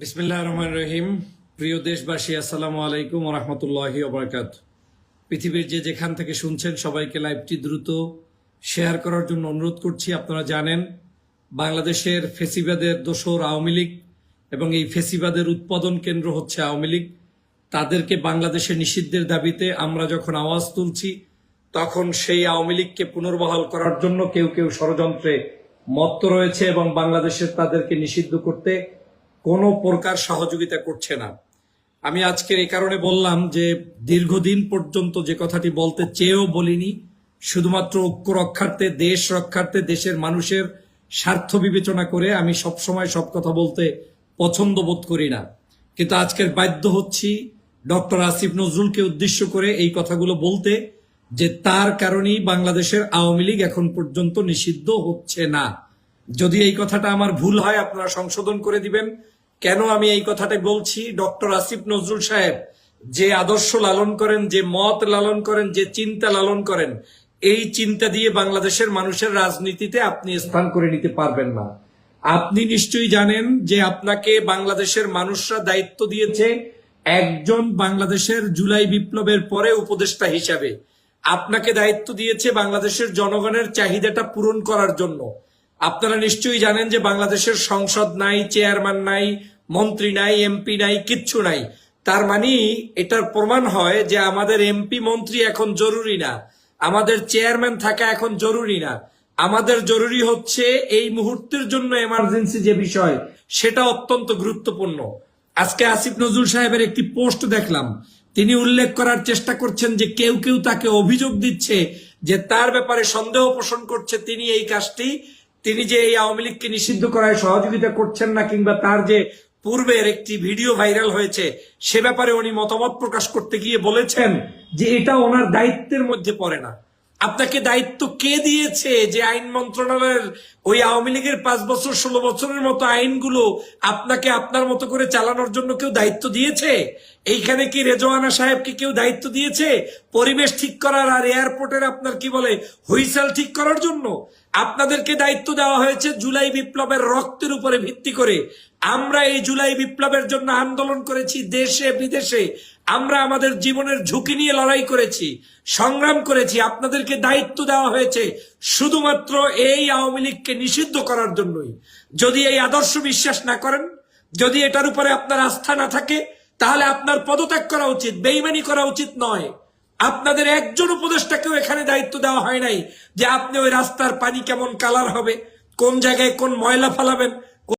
বিসমিল্লাহ রহমান রহিম। প্রিয় দেশবাসী, আসসালামু আলাইকুম রহমতুল্লাহ ওবরাকাত পৃথিবীর যে যেখান থেকে শুনছেন সবাইকে লাইভটি দ্রুত শেয়ার করার জন্য অনুরোধ করছি, আপনারা জানেন বাংলাদেশের ফেসিবাদের দোসর আওয়ামী লীগ এবং এই ফেসিবাদের উৎপাদন কেন্দ্র হচ্ছে আওয়ামী লীগ। তাদেরকে বাংলাদেশে নিষিদ্ধের দাবিতে আমরা যখন আওয়াজ তুলছি, তখন সেই আওয়ামী লীগকে পুনর্বহাল করার জন্য কেউ কেউ ষড়যন্ত্রে মত্ত রয়েছে এবং বাংলাদেশের তাদেরকে নিষিদ্ধ করতে কোনো প্রকার সহযোগিতা করছে না। আমি আজকের এই কারণে বললাম যে দীর্ঘদিন পর্যন্ত যে কথাটি বলতে চেয়েও বলিনি, শুধুমাত্র ঐক্য রক্ষার্থে, দেশ রক্ষার্থে, দেশের মানুষের স্বার্থ বিবেচনা করে আমি সব সময় সব কথা বলতে পছন্দ বোধ করি না। কিন্তু আজকের বাধ্য হচ্ছি ডক্টর আসিফ নজরুলকে উদ্দেশ্য করে এই কথাগুলো বলতে যে তার কারণেই বাংলাদেশের আওয়ামী লীগ এখন পর্যন্ত নিষিদ্ধ হচ্ছে না। যদি এই কথাটা আমার ভুল হয়, আপনারা সংশোধন করে দিবেন। কেন আমি এই কথাটা বলছি? ডক্টর আসিফ নজরুল সাহেব যে আদর্শ লালন করেন, যে মত লালন করেন, যে চিন্তা লালন করেন, এই চিন্তা দিয়ে বাংলাদেশের মানুষের রাজনীতিতে আপনি স্থান করে নিতে পারবেন না। আপনি নিশ্চয়ই জানেন যে আপনাকে বাংলাদেশের মানুষরা দায়িত্ব দিয়েছে একজন বাংলাদেশের জুলাই বিপ্লবের পরে উপদেষ্টা হিসাবে। আপনাকে দায়িত্ব দিয়েছে বাংলাদেশের জনগণের চাহিদাটা পূরণ করার জন্য। আপনারা নিশ্চয়ই জানেন যে বাংলাদেশের সংসদ নাই, চেয়ারম্যান নাই, মন্ত্রী নাই, এমপি নাই, কিচ্ছু নাই। তার মানে এটার প্রমাণ হয় যে আমাদের এমপি মন্ত্রী এখন জরুরি না। আমাদের চেয়ারম্যান থাকা এখন জরুরি না। আমাদের জরুরি হচ্ছে এই মুহূর্তের জন্য এমার্জেন্সি যে বিষয়, সেটা অত্যন্ত গুরুত্বপূর্ণ। আজকে আসিফ নজরুল সাহেবের একটি পোস্ট দেখলাম। তিনি উল্লেখ করার চেষ্টা করছেন যে কেউ কেউ তাকে অভিযোগ দিচ্ছে যে তার ব্যাপারে সন্দেহ পোষণ করছে। তিনি এই কাজটি তিনি যে এই আওয়ামী লীগকে নিষিদ্ধ করায় সহযোগিতা করছেন না কিংবা তার যে পূর্বের একটি ভিডিও ভাইরাল হয়েছে, সে ব্যাপারে উনি মতামত প্রকাশ করতে গিয়ে বলেছেন যে এটা ওনার দায়িত্বের মধ্যে পড়ে না। আপনাকে দায়িত্ব কে দিয়েছে যে আইন মন্ত্রণালয়ের ওই আওয়ামী লীগের পাঁচ বছর, ষোলো বছরের মতো আইনগুলো আপনাকে আপনার মতো করে চালানোর জন্য কেউ দায়িত্ব দিয়েছে? এইখানে কি রেজওয়ানা সাহেবকে কেউ দায়িত্ব দিয়েছে? পরিবেশ ঠিক করার আর এয়ারপোর্টের আপনার কি বলে, হুইসেল ঠিক করার জন্য? আপনাদেরকে দায়িত্ব দেওয়া হয়েছে জুলাই বিপ্লবের রক্তের উপরে ভিত্তি করে। আমরা এই জুলাই বিপ্লবের জন্য আন্দোলন করেছি দেশে, বিদেশে। আমরা আমাদের জীবনের ঝুঁকি নিয়ে লড়াই করেছি, সংগ্রাম করেছি, আপনাদেরকে দায়িত্ব দেওয়া হয়েছে শুধুমাত্র এই আওয়ামী লীগকে নিষিদ্ধ করার জন্যই। যদি এই আদর্শ বিশ্বাস না করেন, যদি এটার উপরে আপনার আস্থা না থাকে, তাহলে আপনার পদত্যাগ করা উচিত, বেইমানি করা উচিত নয়। আপনাদের একজন উপদেষ্টাকেও এখানে দায়িত্ব দেওয়া হয় নাই যে আপনি ওই রাস্তার পানি কেমন কালার হবে, কোন জায়গায় কোন ময়লা ফেলাবেন